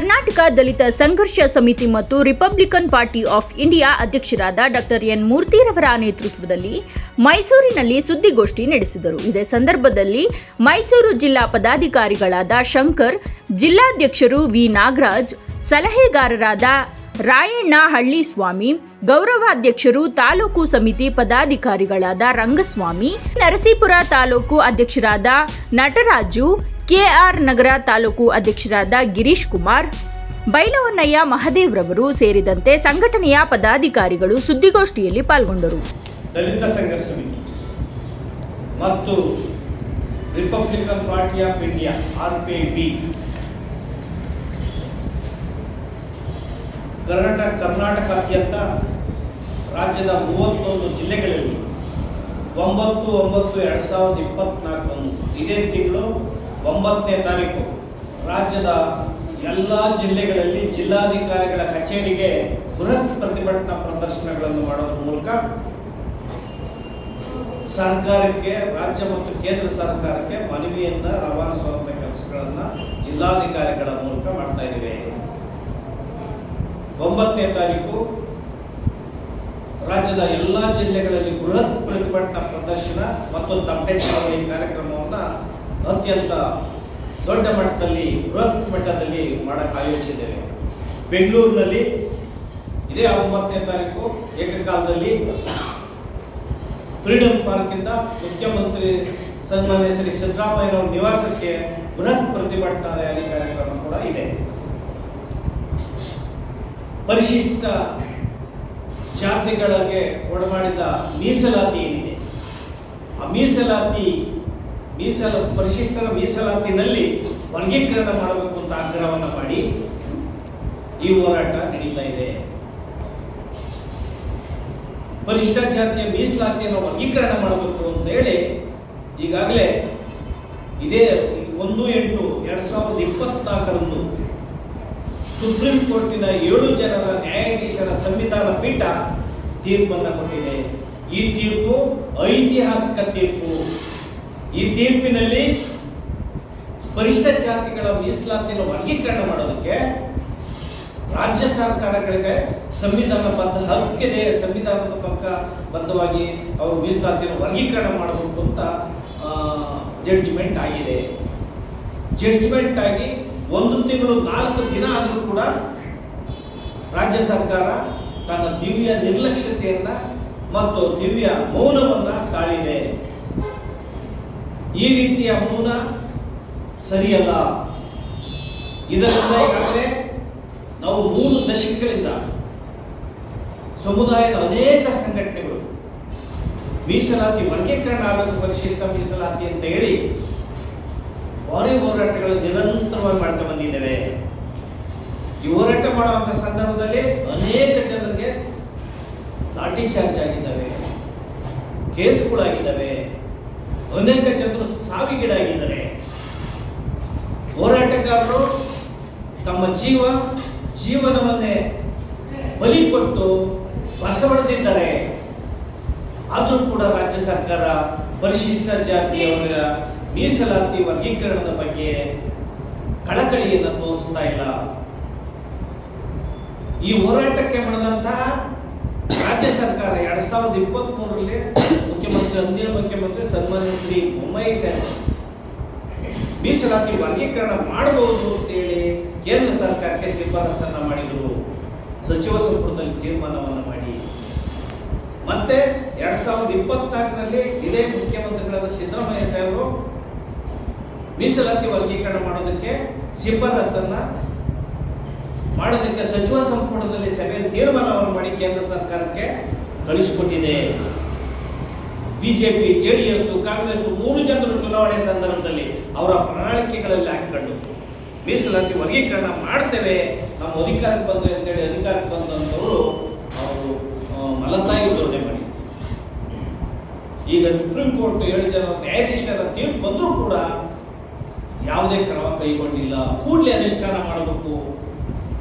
ಕರ್ನಾಟಕ ದಲಿತ ಸಂಘರ್ಷ ಸಮಿತಿ ಮತ್ತು ರಿಪಬ್ಲಿಕನ್ ಪಾರ್ಟಿ ಆಫ್ ಇಂಡಿಯಾ ಅಧ್ಯಕ್ಷರಾದ ಡಾಕ್ಟರ್ ಎನ್ ಮೂರ್ತಿರವರ ನೇತೃತ್ವದಲ್ಲಿ ಮೈಸೂರಿನಲ್ಲಿ ಸುದ್ದಿಗೋಷ್ಠಿ ನಡೆಸಿದರು. ಇದೇ ಸಂದರ್ಭದಲ್ಲಿ ಮೈಸೂರು ಜಿಲ್ಲಾ ಪದಾಧಿಕಾರಿಗಳಾದ ಶಂಕರ್, ಜಿಲ್ಲಾಧ್ಯಕ್ಷರು ವಿ. ನಾಗರಾಜ್, ಸಲಹೆಗಾರರಾದ ರಾಯಣ್ಣ ಹಳ್ಳಿಸ್ವಾಮಿ, ಗೌರವಾಧ್ಯಕ್ಷರು ತಾಲೂಕು ಸಮಿತಿ ಪದಾಧಿಕಾರಿಗಳಾದ ರಂಗಸ್ವಾಮಿ, ನರಸೀಪುರ ತಾಲೂಕು ಅಧ್ಯಕ್ಷರಾದ ನಟರಾಜು ಕೆಆರ್ ನಗರ ತಾಲೂಕು ಅಧ್ಯಕ್ಷರಾದ ಗಿರೀಶ್ ಕುಮಾರ್ ಬೈಲವನ್ನಯ್ಯ ಮಹದೇವ್ರವರು ಸೇರಿದಂತೆ ಸಂಘಟನೆಯ ಪದಾಧಿಕಾರಿಗಳು ಸುದ್ದಿಗೋಷ್ಠಿಯಲ್ಲಿ ಪಾಲ್ಗೊಂಡರು. ದಲಿತ ಸಂಘರ್ಷ ಮತ್ತು republican party of India R P P Karnataka, ಕರ್ನಾಟಕಾದ್ಯಂತ ರಾಜ್ಯದ ಮೂವತ್ತೊಂದು ಜಿಲ್ಲೆಗಳಲ್ಲಿ ಒಂಬತ್ತು ಒಂಬತ್ತು ಎರಡು ಸಾವಿರದ ಇಪ್ಪತ್ನಾಲ್ಕರಂದು ಇದೇ ತಿಂಗಳು ಒಂಬತ್ತನೇ ತಾರೀಕು ರಾಜ್ಯದ ಎಲ್ಲ ಜಿಲ್ಲೆಗಳಲ್ಲಿ ಜಿಲ್ಲಾಧಿಕಾರಿಗಳ ಕಚೇರಿಗೆ ಬೃಹತ್ ಪ್ರತಿಭಟನಾ ಪ್ರದರ್ಶನಗಳನ್ನು ಮಾಡುವ ಮೂಲಕ ಸರ್ಕಾರಕ್ಕೆ, ರಾಜ್ಯ ಮತ್ತು ಕೇಂದ್ರ ಸರ್ಕಾರಕ್ಕೆ ಮನವಿಯನ್ನ ರವಾನಿಸುವಂತ ಕೆಲಸಗಳನ್ನ ಜಿಲ್ಲಾಧಿಕಾರಿಗಳ ಮೂಲಕ ಮಾಡ್ತಾ ಇದ್ದೇವೆ. ಒಂಬತ್ತನೇ ತಾರೀಕು ರಾಜ್ಯದ ಎಲ್ಲ ಜಿಲ್ಲೆಗಳಲ್ಲಿ ಬೃಹತ್ ಪ್ರತಿಭಟನಾ ಪ್ರದರ್ಶನ ಮತ್ತು ತಪ್ಪೆ ಕಾರ್ಯಕ್ರಮ ಕಾರ್ಯಕ್ರಮವನ್ನ ಅತ್ಯಂತ ದೊಡ್ಡ ಮಟ್ಟದಲ್ಲಿ, ಬೃಹತ್ ಮಟ್ಟದಲ್ಲಿ ಮಾಡಕ್ಕೆ ಆಯೋಜಿಸಿದ್ದೇವೆ. ಬೆಂಗಳೂರಿನಲ್ಲಿ ಇದೇ ಒಂಬತ್ತನೇ ತಾರೀಕು, ಏಕಕಾಲದಲ್ಲಿ ಫ್ರೀಡಂ ಪಾರ್ಕ್ ಇಂದ ಮುಖ್ಯಮಂತ್ರಿ ಸನ್ಮಾನ್ಯ ಶ್ರೀ ಸಿದ್ದರಾಮಯ್ಯನವರ ನಿವಾಸಕ್ಕೆ ಬೃಹತ್ ಪ್ರತಿಭಟನಾ ರ್ಯಾಲಿ ಕಾರ್ಯಕ್ರಮ ಕೂಡ ಇದೆ. ಪರಿಶಿಷ್ಟ ಜಾತಿಗಳಿಗೆ ಒಡಮಾಡಿದ ಮೀಸಲಾತಿ ಏನಿದೆ? ಆ ಮೀಸಲಾತಿ ಮೀಸಲ, ಪರಿಶಿಷ್ಟರ ಮೀಸಲಾತಿನಲ್ಲಿ ವರ್ಗೀಕರಣ ಮಾಡಬೇಕು ಅಂತ ಆಗ್ರಹವನ್ನು ಮಾಡಿ ಈ ಹೋರಾಟ ನಡೀತಾ ಇದೆ. ಪರಿಶಿಷ್ಟ ಜಾತಿಯ ಮೀಸಲಾತಿಯನ್ನು ವರ್ಗೀಕರಣ ಮಾಡಬೇಕು ಅಂತ ಹೇಳಿ ಈಗಾಗಲೇ ಇದೇ ಒಂದು ಎಂಟು ಎರಡ್ ಸಾವಿರದ ಇಪ್ಪತ್ನಾಲ್ಕರಂದು ಸುಪ್ರೀಂ ಕೋರ್ಟಿನ ಏಳು ಜನರ ನ್ಯಾಯಾಧೀಶರ ಸಂವಿಧಾನ ಪೀಠ ತೀರ್ಪನ್ನು ಕೊಟ್ಟಿದೆ. ಈ ತೀರ್ಪು ಐತಿಹಾಸಿಕ ತೀರ್ಪು. ಈ ತೀರ್ಪಿನಲ್ಲಿ ಪರಿಷ್ಠ ಜಾತಿಗಳ ಮೀಸಲಾತಿಯನ್ನು ವರ್ಗೀಕರಣ ಮಾಡೋದಕ್ಕೆ ರಾಜ್ಯ ಸರ್ಕಾರಗಳಿಗೆ ಸಂವಿಧಾನಬದ್ಧ ಹಕ್ಕಿದೆ, ಸಂವಿಧಾನದ ಪಕ್ಕ ಬದ್ಧವಾಗಿ ಅವರು ಮೀಸಲಾತಿಯನ್ನು ವರ್ಗೀಕರಣ ಮಾಡಬೇಕು ಅಂತ ಜಡ್ಜ್ಮೆಂಟ್ ಆಗಿದೆ. ಜಡ್ಜ್ಮೆಂಟ್ ಆಗಿ ಒಂದು ತಿಂಗಳು, ನಾಲ್ಕು ದಿನ ಆದರೂ ಕೂಡ ರಾಜ್ಯ ಸರ್ಕಾರ ತನ್ನ ದಿವ್ಯ ನಿರ್ಲಕ್ಷ್ಯತೆಯನ್ನ ಮತ್ತು ದಿವ್ಯ ಮೌನವನ್ನ ತಾಳಿದೆ. ಈ ರೀತಿಯ ಮೌನ ಸರಿಯಲ್ಲ. ಇದರಿಂದ ನಾವು ಮೂರು ದಶಕಗಳಿಂದ ಸಮುದಾಯದ ಅನೇಕ ಸಂಘಟನೆಗಳು ಮೀಸಲಾತಿ, ವರ್ಗೀಕರಣ ಆಗಬೇಕು ಪರಿಶಿಷ್ಟ ಮೀಸಲಾತಿ ಅಂತ ಹೇಳಿ ಭಾರಿ ಹೋರಾಟಗಳು ನಿರಂತರವಾಗಿ ಮಾಡ್ತಾ ಬಂದಿದ್ದೇವೆ. ಈ ಹೋರಾಟ ಮಾಡುವಂತ ಸಂದರ್ಭದಲ್ಲಿ ಅನೇಕ ಜನರಿಗೆ ಲಾಠಿ ಚಾರ್ಜ್ ಆಗಿದ್ದಾವೆ, ಕೇಸ್ಗಳಾಗಿದ್ದಾವೆ, ಅನೇಕ ಜನರು ಸಾವಿಗೀಡಾಗಿದ್ದಾರೆ. ಹೋರಾಟಗಾರರು ತಮ್ಮ ಜೀವ, ಜೀವನವನ್ನೇ ಬಲಿ ಕೊಟ್ಟು ಬಸವಳೆದಿದ್ದಾರೆ. ಆದರೂ ಕೂಡ ರಾಜ್ಯ ಸರ್ಕಾರ ಪರಿಶಿಷ್ಟ ಜಾತಿಯವರ ಮೀಸಲಾತಿ ವರ್ಗೀಕರಣದ ಬಗ್ಗೆ ಕಳಕಳಿಯನ್ನು ತೋರಿಸ್ತಾ ಇಲ್ಲ. ಈ ಹೋರಾಟಕ್ಕೆ ಮಾಡಿದಂತಹ ರಾಜ್ಯ ಸರ್ಕಾರ ಎರಡ್ ಸಾವಿರದ ಇಪ್ಪತ್ತ್ ಮೂರರಲ್ಲಿ ಮುಖ್ಯಮಂತ್ರಿ, ಅಂದಿನ ಮುಖ್ಯಮಂತ್ರಿ ಸನ್ಮಾನ್ಯ ಶ್ರೀ ಬೊಮ್ಮಾಯಿ ಮೀಸಲಾತಿ ವರ್ಗೀಕರಣ ಮಾಡಬಹುದು ಅಂತೇಳಿ ಕೇಂದ್ರ ಸರ್ಕಾರಕ್ಕೆ ಶಿಫಾರಸನ್ನ ಮಾಡಿದರು. ಸಚಿವ ಸಂಪುಟದಲ್ಲಿ ತೀರ್ಮಾನವನ್ನು ಮಾಡಿ. ಮತ್ತೆ ಎರಡ್ ಸಾವಿರದ ಇಪ್ಪತ್ನಾಲ್ಕರಲ್ಲಿ ಇದೇ ಮುಖ್ಯಮಂತ್ರಿಗಳಾದ ಸಿದ್ದರಾಮಯ್ಯ ಸಾಹೇಬರು ಮೀಸಲಾತಿ ವರ್ಗೀಕರಣ ಮಾಡೋದಕ್ಕೆ ಶಿಫಾರಸನ್ನ ಮಾಡೋದಕ್ಕೆ ಸಚಿವ ಸಂಪುಟದಲ್ಲಿ ಸಭೆ ತೀರ್ಮಾನವನ್ನು ಮಾಡಿ ಕೇಂದ್ರ ಸರ್ಕಾರಕ್ಕೆ ಕಳಿಸಿಕೊಟ್ಟಿದೆ. ಬಿಜೆಪಿ, ಜೆಡಿಎಸ್, ಕಾಂಗ್ರೆಸ್ ಮೂರು ಜನರು ಚುನಾವಣೆ ಸಂದರ್ಭದಲ್ಲಿ ಅವರ ಪ್ರಣಾಳಿಕೆಗಳಲ್ಲಿ ಹಾಕಿಕೊಂಡು ಮೀಸಲಾತಿ ವರ್ಗೀಕರಣ ಮಾಡ್ತೇವೆ. ನಮ್ಮ ಅಧಿಕಾರಕ್ಕೆ ಬಂದ್ರೆ ಅಂತೇಳಿ ಅಧಿಕಾರಕ್ಕೆ ಬಂದಂತವರು ಅವರು ಮಲತಾಯಿ ಧೋರಣೆ ಮಾಡಿ. ಈಗ ಸುಪ್ರೀಂ ಕೋರ್ಟ್ ಏಳು ಜನ ನ್ಯಾಯಾಧೀಶರ ತೀರ್ಪು ಬಂದರೂ ಕೂಡ ಯಾವುದೇ ಕ್ರಮ ಕೈಗೊಂಡಿಲ್ಲ. ಕೂಡಲೇ ಅನುಷ್ಠಾನ ಮಾಡಬೇಕು.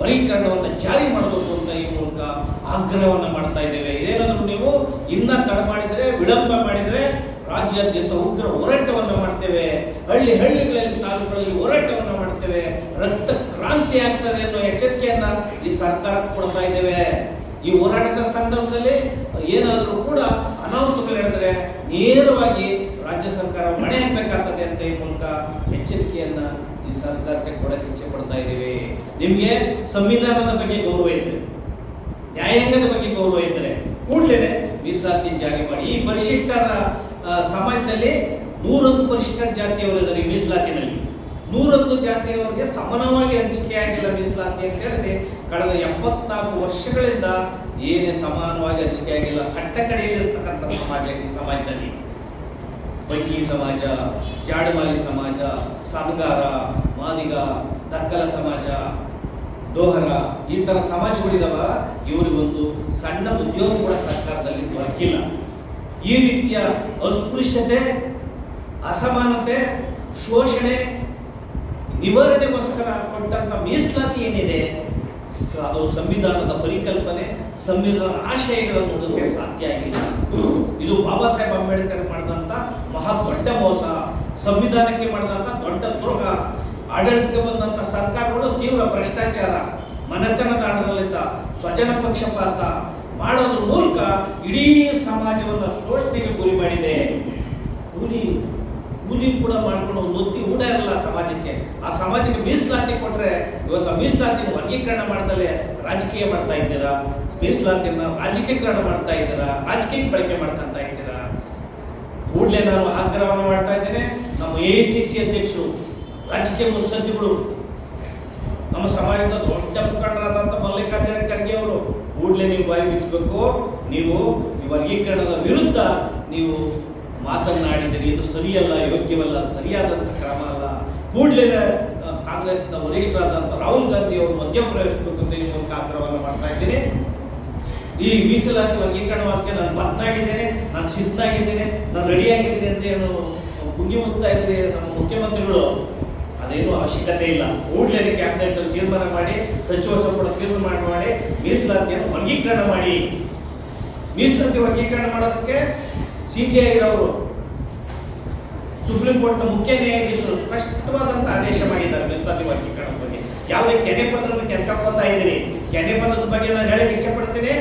ವರ್ಗೀಕರಣವನ್ನು ಜಾರಿ ಮಾಡಬೇಕು ಅಂತ ಈ ಮೂಲಕ ಆಗ್ರಹವನ್ನು ಮಾಡ್ತಾ ಇದ್ದೇವೆ. ಇದೇನಾದರೂ ನೀವು ಇನ್ನ ತಡ ಮಾಡಿದರೆ, ವಿಳಂಬ ಮಾಡಿದರೆ ರಾಜ್ಯಾದ್ಯಂತ ಉಗ್ರ ಹೋರಾಟವನ್ನು ಮಾಡ್ತೇವೆ. ಹಳ್ಳಿ ಹಳ್ಳಿಗಳಲ್ಲಿ ತಾಲೂಕುಗಳಲ್ಲಿ ಹೋರಾಟವನ್ನು ಮಾಡ್ತೇವೆ. ರಕ್ತ ಕ್ರಾಂತಿ ಆಗ್ತದೆ ಅನ್ನೋ ಎಚ್ಚರಿಕೆಯನ್ನ ಈ ಸರ್ಕಾರಕ್ಕೆ ಕೊಡ್ತಾ ಇದ್ದೇವೆ. ಈ ಹೋರಾಟದ ಸಂದರ್ಭದಲ್ಲಿ ಏನಾದರೂ ಕೂಡ ಅನಾಹುತಗಳು ಹೇಳಿದ್ರೆ ನೇರವಾಗಿ ರಾಜ್ಯ ಸರ್ಕಾರ ಮಣೆ ಹಾಕಬೇಕಾಗ್ತದೆ ಅಂತ ಈ ಮೂಲಕ ಎಚ್ಚರಿಕೆಯನ್ನ ಸರ್ಕಾರಕ್ಕೆ ಕೊಡಕ್ಕೆ ಇಚ್ಛೆ ಪಡ್ತಾ ಇದ್ದೀವಿ. ನಿಮಗೆ ಸಂವಿಧಾನದ ಬಗ್ಗೆ ಗೌರವ ಇದೆ ನ್ಯಾಯಾಂಗದ ಬಗ್ಗೆ ಗೌರವ ಇದ್ದರೆ ಕೂಡಲೇ ಮೀಸಲಾತಿ ಜಾರಿ ಮಾಡಿ. ಈ ಪರಿಶಿಷ್ಟರ ಸಮಾಜದಲ್ಲಿ ನೂರೊಂದು ಪರಿಶಿಷ್ಟ ಜಾತಿಯವರು ಇದ್ದಾರೆ ಈ ಮೀಸಲಾತಿನಲ್ಲಿ. ನೂರೊಂದು ಜಾತಿಯವರಿಗೆ ಸಮಾನವಾಗಿ ಹಂಚಿಕೆ ಆಗಿಲ್ಲ ಮೀಸಲಾತಿ ಅಂತ ಹೇಳಿದ್ರೆ ಕಳೆದ ಎಪ್ಪತ್ನಾಲ್ಕು ವರ್ಷಗಳಿಂದ ಏನೇ ಸಮಾನವಾಗಿ ಹಂಚಿಕೆ ಆಗಿಲ್ಲ. ಕಟ್ಟಕಡೆಯಲ್ಲಿರ್ತಕ್ಕಂಥ ಸಮಾಜ ಈ ಸಮಾಜದಲ್ಲಿ. ಬೈಕಿ ಸಮಾಜ ಜಾಡಮಾಲಿ ಸಮಾಜ, ಸನ್ಗಾರ ಮಾದಿಗ ದಕ್ಕಲ ಸಮಾಜ ಡೋಹರ ಈ ತರ ಸಮಾಜಗಳಿದಾವ. ಇವರಿಗೊಂದು ಸಣ್ಣ ಉದ್ಯೋಗ ಕೂಡ ಸರ್ಕಾರದಲ್ಲಿ ದೊರಕಿಲ್ಲ ಈ ರೀತಿಯ ಅಸ್ಪೃಶ್ಯತೆ, ಅಸಮಾನತೆ, ಶೋಷಣೆ, ನಿವಾರಣೆಗೋಸ್ಕರ ಕೊಟ್ಟಂತ ಮೀಸಲಾತಿ ಏನಿದೆ? ಅದು ಸಂವಿಧಾನದ ಪರಿಕಲ್ಪನೆ ಸಂವಿಧಾನ ಆಶಯಗಳನ್ನು ನೋಡೋದಕ್ಕೆ ಸಾಧ್ಯ ಆಗಿಲ್ಲ. ಇದು ಬಾಬಾ ಸಾಹೇಬ್ ಅಂಬೇಡ್ಕರ್ ಮಾಡಿದಂತ ಮಹಾ ದೊಡ್ಡ ಮೋಸ. ಸಂವಿಧಾನಕ್ಕೆ ಮಾಡಿದಂತ ದೊಡ್ಡ ದ್ರೋಹ. ಆಡಳಿತಕ್ಕೆ ಬಂದಂತ ಸರ್ಕಾರಗಳು ತೀವ್ರ ಭ್ರಷ್ಟಾಚಾರ. ಮನೆತನದ ಆಡಳಿತ ಸ್ವಜನ ಪಕ್ಷಪಾತ ಮಾಡೋದ್ರ ಮೂಲಕ ಇಡೀ ಸಮಾಜವನ್ನು ಶೋಷಣೆಗೆ ಗುರಿ ಮಾಡಿದೆ. ಕೂಲಿ ಕೂಡ ಮಾಡಿಕೊಂಡು ಒಂದು ಒತ್ತಿ ಊಟ ಇರಲ್ಲ ಸಮಾಜಕ್ಕೆ. ಆ ಸಮಾಜಕ್ಕೆ ಮೀಸಲಾತಿ ಕೊಟ್ರೆ ಇವತ್ತು ಆ ಮೀಸಲಾತಿ ವರ್ಗೀಕರಣ ಮಾಡ್ದಲೇ ರಾಜಕೀಯ ಮಾಡ್ತಾ ಇದ್ದೀರಾ? ಮೀಸಲಾತಿಯನ್ನು ರಾಜಕೀಯಕರಣ ಮಾಡ್ತಾ ಇದ್ದೀರಾ? ರಾಜಕೀಯ ಬಳಕೆ ಮಾಡ್ಕೊಂತ ಇದ್ದೀರಾ? ಕೂಡಲೇ ನಾನು ಆಗ್ರಹವನ್ನು ಮಾಡ್ತಾ ಇದ್ದೇನೆ. ನಮ್ಮ ಎ ಸಿ ಸಿ ಅಧ್ಯಕ್ಷರು, ರಾಜಕೀಯ ಮುತ್ಸದ್ದಿಗಳು ನಮ್ಮ ಸಮಾಜದ ದೊಡ್ಡ ಮುಖಂಡರಾದಂಥ ಮಲ್ಲಿಕಾರ್ಜುನ ಖರ್ಗೆ ಅವರು, ಕೂಡಲೇ ನೀವು ಬಾಯಿ ಬಿಚ್ಚಬೇಕು. ನೀವು ಈ ವರ್ಗೀಕರಣದ ವಿರುದ್ಧ ನೀವು ಮಾತನಾಡಿದರೆ ಇದು ಸರಿಯಲ್ಲ, ಯೋಗ್ಯವಲ್ಲ, ಸರಿಯಾದಂಥ ಕ್ರಮ ಅಲ್ಲ. ಕೂಡಲೇ ಕಾಂಗ್ರೆಸ್ನ ವರಿಷ್ಠರಾದಂಥ ರಾಹುಲ್ ಗಾಂಧಿ ಅವರು ಮಧ್ಯಪ್ರವೇಶಿಸಬೇಕು ಅಂತ ಈ ಮೂಲಕ ಆಗ್ರಹವನ್ನು ಮಾಡ್ತಾ ಇದ್ದೇನೆ. ಈ ಮೀಸಲಾತಿ ವರ್ಗೀಕರಣಕ್ಕೆ ನಾನು ಬದ್ನಾಗಿದ್ದೇನೆ ನಾನು ಸಿದ್ಧನಾಗಿದ್ದೇನೆ, ನಾನು ರೆಡಿಯಾಗಿದ್ದೇನೆ ಅಂತ ಏನು ಕುಂಗಿ ಹೋಗ್ತಾ ಇದ್ದಾರೆ ನಮ್ಮ ಮುಖ್ಯಮಂತ್ರಿಗಳು. ಅದೇನು ಅವಶ್ಯಕತೆ ಇಲ್ಲ. ಕೂಡಲೇ ಕ್ಯಾಬಿನೆಟ್ ಅಲ್ಲಿ ತೀರ್ಮಾನ ಮಾಡಿ, ಸಚಿವ ಸಂಪುಟ ತೀರ್ಮಾನ ಮಾಡಿ, ಮೀಸಲಾತಿಯನ್ನು ವರ್ಗೀಕರಣ ಮಾಡಿ. ಮೀಸಲಾತಿ ವರ್ಗೀಕರಣ ಮಾಡೋದಕ್ಕೆ ಸಿ ಜಿ ಅವರು ಸುಪ್ರೀಂ ಕೋರ್ಟ್ನ ಮುಖ್ಯ ನ್ಯಾಯಾಧೀಶರು ಸ್ಪಷ್ಟವಾದಂತ ಆದೇಶ ಮಾಡಿದ್ದಾರೆ ಮೀಸಲಾತಿ ವರ್ಗೀಕರಣದ ಬಗ್ಗೆ. ಯಾವುದೇ ಕೆನೆ ಪದವನ್ನು ಕೆತ್ಕೋತಾ ಇದ್ದೀನಿ. ಕೆನೆ ಪದ್ರದ ಬಗ್ಗೆ ನಾನು ಹೇಳಕ್ಕೆ ಇಚ್ಛೆ ಪಡ್ತೀನಿ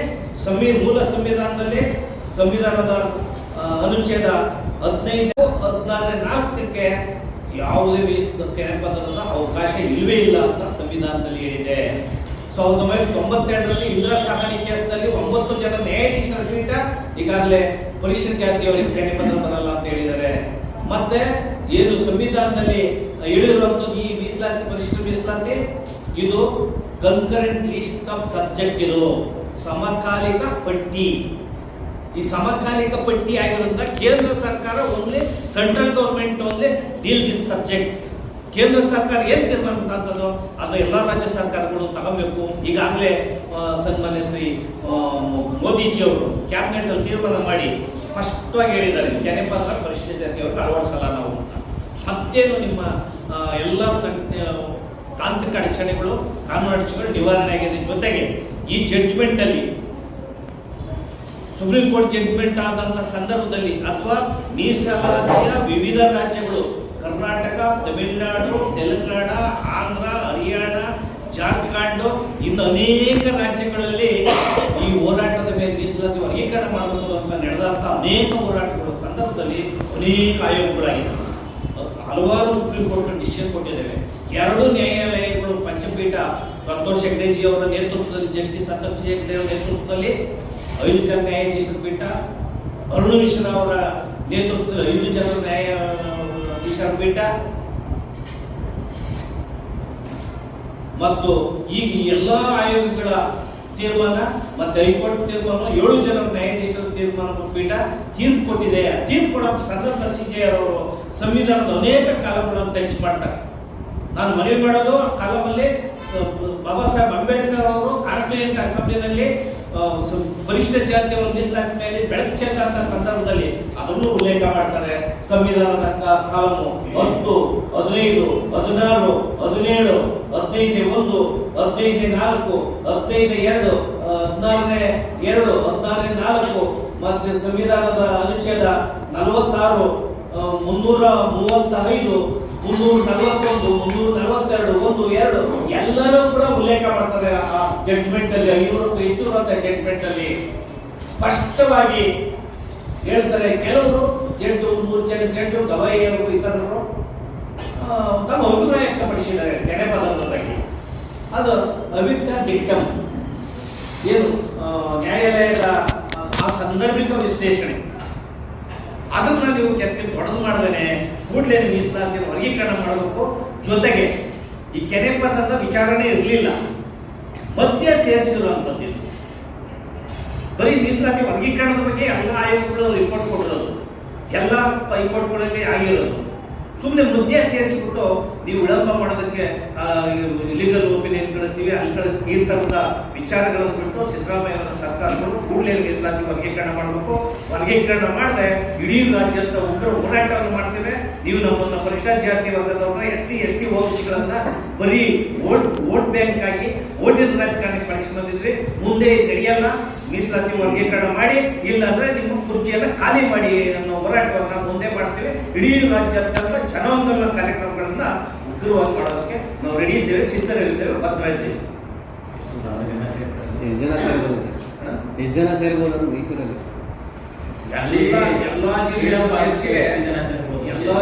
ಸಂವಿ, ಮೂಲ ಸಂವಿಧಾನದಲ್ಲಿ ಸಂವಿಧಾನದ ಅನುಚ್ಛೇದ ಹದಿನೈದು ಹದಿನಾಲ್ಕು ನಾಲ್ಕಕ್ಕೆ ಯಾವುದೇ ಕೆನೆ ಪದದ ಅವಕಾಶ ಇಲ್ಲವೇ ಇಲ್ಲ ಅಂತ ಸಂವಿಧಾನದಲ್ಲಿ ಹೇಳಿದೆ. ಸಾವಿರದ ಒಂಬೈನೂರ ತೊಂಬತ್ತೆರಡರಲ್ಲಿ ಇಂದಿರಾ ಸಾಹನಿ ಕೇಸ್ನಲ್ಲಿ ಒಂಬತ್ತು ಜನ ನ್ಯಾಯಾಧೀಶರ ಪೀಠ ಈಗಾಗಲೇ ಪರಿಶಿಷ್ಟ ಜಾತಿಯವರಿಗೆ ಕೆನೆ ಪದ ಬರಲ್ಲ ಅಂತ ಹೇಳಿದ್ದಾರೆ. ಮತ್ತೆ ಏನು ಸಂವಿಧಾನದಲ್ಲಿ ಹೇಳಿರುವಂಥದ್ದು ಈ ಮೀಸಲಾತಿ ಪರಿಶಿಷ್ಟ ಮೀಸಲಾತಿ? ಇದು ಕನ್ಕರೆಂಟ್ ಲಿಸ್ಟ್ ಆಫ್ ಸಬ್ಜೆಕ್ಟ್ ಇದು. ಸಮಕಾಲಿಕ ಪಟ್ಟಿ. ಈ ಸಮಕಾಲಿಕ ಪಟ್ಟಿ ಆಗಿರೋದ್ರಿಂದ ಕೇಂದ್ರ ಸರ್ಕಾರ ಓನ್ಲಿ ಸೆಂಟ್ರಲ್ ಗೌರ್ಮೆಂಟ್ ಒಂದೇ ಡೀಲ್ ವಿತ್ ಸಬ್ಜೆಕ್ಟ್ ಕೇಂದ್ರ ಸರ್ಕಾರ ಏನ್ ತೀರ್ಮಾನ ಮಾಡ್ತದೋ ಅದು ಎಲ್ಲಾ ರಾಜ್ಯ ಸರ್ಕಾರಗಳು ತಗೋಬೇಕು. ಈಗಾಗಲೇ ಸನ್ಮಾನ್ಯ ಶ್ರೀ ಮೋದಿಜಿಯವರು ಕ್ಯಾಬಿನೆಟ್ ಅಲ್ಲಿ ತೀರ್ಮಾನ ಮಾಡಿ ಸ್ಪಷ್ಟವಾಗಿ ಹೇಳಿದ್ದಾರೆ. ಜನಪದ ಪರಿಶಿಷ್ಟ ಜಾತಿಯವ್ರಿಗೆ ಅಳವಡಿಸಲ್ಲ ನಾವು ಅಂತ. ಮತ್ತೇನು ನಿಮ್ಮ ಎಲ್ಲ ತಾಂತ್ರಿಕ ಅಡಚಣೆಗಳು, ಕಾನೂನು ಅಡಚಣೆಗಳು ನಿವಾರಣೆ ಆಗಿದೆ. ಜೊತೆಗೆ ಈ ಜಡ್ಜ್ಮೆಂಟ್ ಅಲ್ಲಿ, ಸುಪ್ರೀಂ ಕೋರ್ಟ್ ಜಡ್ಜ್ಮೆಂಟ್ ಆದಂತ ಸಂದರ್ಭದಲ್ಲಿ ಅಥವಾ ಮೀಸಲಾತಿಯ ವಿವಿಧ ರಾಜ್ಯಗಳು ಕರ್ನಾಟಕ, ತಮಿಳುನಾಡು, ತೆಲಂಗಾಣ, ಆಂಧ್ರ, ಹರಿಯಾಣ, ಜಾರ್ಖಂಡ್ ಇನ್ನು ಅನೇಕ ರಾಜ್ಯಗಳಲ್ಲಿ ಈ ಹೋರಾಟದ ಮೇಲೆ ಮೀಸಲಾತಿ ವರ್ಗೀಕರಣ ಮಾಡಬೇಕು ಅಂತ ನಡೆದಂತ ಅನೇಕ ಹೋರಾಟಗಳ ಸಂದರ್ಭದಲ್ಲಿ ಅನೇಕ ಆಯೋಗಗಳಾಗಿದೆ ಹಲವಾರು ಸುಪ್ರೀಂ ಕೋರ್ಟ್ ಡಿಸಿಷನ್ ಕೊಟ್ಟಿದ್ದೇವೆ. ಎರಡು ನ್ಯಾಯಾಲಯಗಳು ಪಂಚಪೀಠ, ಸಂತೋಷ್ ಹೆಗ್ಡೆಜಿ ಅವರ ನೇತೃತ್ವದಲ್ಲಿ, ಜಸ್ಟಿಸ್ ಸಂತೋಷ್ ಹೆಗ್ಡೆ ಅವರ ನೇತೃತ್ವದಲ್ಲಿ ಐದು ಜನ ನ್ಯಾಯಾಧೀಶರ ಪೀಠ, ಅರುಣ್ ಮಿಶ್ರಾ ಅವರ ನೇತೃತ್ವದಲ್ಲಿ ಐದು ಜನ ನ್ಯಾಯಾಧೀಶರ ಪೀಠ ಮತ್ತು ಈಗ ಎಲ್ಲಾ ಆಯೋಗಗಳ ತೀರ್ಮಾನ ಮತ್ತೆ ಹೈಕೋರ್ಟ್ ತೀರ್ಮಾನ, ಏಳು ಜನ ನ್ಯಾಯಾಧೀಶರ ತೀರ್ಮಾನ ಪೀಠ ತೀರ್ಪು ಕೊಟ್ಟಿದೆ. ತೀರ್ಪು ಕೊಡೋಕೆ ಸಿಜೆ ಅವರು ಸಂವಿಧಾನದ ಅನೇಕ ಕಾಲಗಳನ್ನು ಟಚ್ ಮಾಡ್ತಾರೆ. ನಾನು ಮನವಿ ಮಾಡೋದು ಕಾಲಮಲ್ಲಿ ಸ- ಬಾಬಾ ಸಾಹೇಬ್ ಅಂಬೇಡ್ಕರ್ ಅವರು ಕಾನ್ಸ್ಟಿಟ್ಯೂಂಟ್ ಅಸೆಂಬ್ಲಿನಲ್ಲಿ ಪರಿಶಿಷ್ಟ ಜಾತಿಯವರು ಮೀಸಲಾತಿ ಮೇಲೆ ಬೆಳಕು ಸಂದರ್ಭದಲ್ಲಿ, ಅದನ್ನು ಉಲ್ಲೇಖ ಮಾಡ್ತಾರೆ. ಸಂವಿಧಾನದ ಕ- ಕಾಲಮು, ಹತ್ತು, ಹದಿನೈದು, ಹದಿನಾರು, ಹದಿನೇಳು, ಹದಿನೈದು ಒಂದು ಹದಿನೈದನೇ ನಾಲ್ಕು, ಹದಿನೈದು ಎರಡು ಹದಿನಾರನೇ ಎರಡು, ಹದಿನಾರನೇ ನಾಲ್ಕು, ಮತ್ತೆ ಸಂವಿಧಾನದ ಅನುಚ್ಛೇದ ನಲವತ್ತಾರು ಮುನ್ನೂರ ಮೂವತ್ತ ಐದು ಮುನ್ನೂರ ನಲವತ್ತೊಂದು ಮುನ್ನೂರ ನಲವತ್ತೆರಡು ಒಂದು, ಎರಡು, ಎಲ್ಲರೂ ಕೂಡ ಉಲ್ಲೇಖ ಮಾಡ್ತಾರೆ ಆ ಜಡ್ಜ್ಮೆಂಟ್ ಅಲ್ಲಿ, ಐನೂರಕ್ಕೂ ಹೆಚ್ಚು ಜಡ್ಜ್ಮೆಂಟ್ ಅಲ್ಲಿ. ಸ್ಪಷ್ಟವಾಗಿ ಹೇಳ್ತಾರೆ, ಕೆಲವರು ಜಡ್ಜು ಮೂರು ಜನ ಜಡ್ಜು ಗವಾಯಿಯವರು ಇತರರು ತಮ್ಮ ಅಭಿಪ್ರಾಯ ವ್ಯಕ್ತಪಡಿಸಿದ್ದಾರೆ ಕೆಡೆ ಬಗ್ಗೆ ಅದು ಅವಿಕ್ತ ಡಿಕ್ಟಮ್ ಏನು? ನ್ಯಾಯಾಲಯದ ಆ ಸಂದರ್ಭಿಕ ವಿಶ್ಲೇಷಣೆ. ಅದನ್ನ ನೀವು ಕೆತ್ತಿ ಹೊಡೆದು ಮಾಡಿದ್ರೆ ಕೂಡಲೇ ಮೀಸಲಾತಿ ವರ್ಗೀಕರಣ ಮಾಡಬೇಕು. ಜೊತೆಗೆ ಈ ಕೆರೆ ಪದದ ವಿಚಾರಣೆ ಇರಲಿಲ್ಲ. ಮಧ್ಯ ಸೇರಿಸಿರುವಂಥದ್ದು ಇದು. ಬರೀ ಮೀಸಲಾತಿ ವರ್ಗೀಕರಣದ ಬಗ್ಗೆ ಎಲ್ಲ ಆಯೋಗಗಳು ರಿಪೋರ್ಟ್ ಕೊಟ್ಟಿರೋದು. ಎಲ್ಲ ಹೈಕೋರ್ಟ್ಗಳಲ್ಲಿ ಆಗಿರೋದು. ಸುಮ್ಮನೆ ಮುದ್ದೆ ಸೇರಿಸ್ಬಿಟ್ಟು ನೀವು ವಿಳಂಬ ಮಾಡೋದಕ್ಕೆ ಲೀಗಲ್ ಒಪಿನಿಯನ್ ಕಳಿಸ್ತೀವಿ ಅಲ್ಲಿ ಈ ಥರದ ವಿಚಾರಗಳನ್ನು ಬಿಟ್ಟು ಸಿದ್ದರಾಮಯ್ಯ ಅವರ ಸರ್ಕಾರಗಳು ಕೂಡಲೇ ಮೀಸಲಾತಿ ವರ್ಗೀಕರಣ ಮಾಡಬೇಕು. ವರ್ಗೀಕರಣ ಮಾಡದೆ ಇಡೀ ರಾಜ್ಯದ ಉಗ್ರ ಹೋರಾಟವನ್ನು ಮಾಡ್ತೇವೆ. ನೀವು ನಮ್ಮನ್ನ ಪರಿಷ್ಠ ಜಾತಿ ವರ್ಗದವ್ರನ್ನ ಎಸ್ ಸಿ ಎಸ್ ಟಿ ಓಬಿಸಿಗಳನ್ನ ಬರೀ ವೋಟ್ ವೋಟ್ ಬ್ಯಾಂಕ್ ಆಗಿ ಓಟಿನ ರಾಜಕಾರಣಕ್ಕೆ ಬಳಸ್ಕೊಂಡು ಬಂದಿದ್ವಿ. ಮುಂದೆ ನಡೆಯಲ್ಲ. ಮೀಸಲಾತಿ ವರ್ಗೀಕರಣ ಮಾಡಿ ಇಲ್ಲಾಂದ್ರೆ ನಿಮ್ಮ ಕುರ್ಚಿಯನ್ನ ಖಾಲಿ ಮಾಡಿ ಅನ್ನೋ ಹೋರಾಟವನ್ನ ಮುಂದೆ ಮಾಡ್ತೀವಿ. ಇಡೀ ರಾಜ್ಯಾದ್ಯಂತ ಜನಾಂದೋಲನ ಕಾರ್ಯಕ್ರಮಗಳನ್ನ ಉಗ್ರವಾಗಿ ಮಾಡೋದಕ್ಕೆ ನಾವು ರೆಡಿ ಇದ್ದೇವೆ ಸಿದ್ಧರಿದ್ದೇವೆ ಭದ್ರ ಇದ್ದೇವೆ. ಎಷ್ಟು ಜನ ಸೇರ್ಬೋದು? ಸರ್ ಎಷ್ಟು ಜನ ಸೇರ್ಬೋದು ಮೈಸೂರಲ್ಲಿ? ಎಲ್ಲ ಸೇರ್ಬೋದು. ಎಲ್ಲ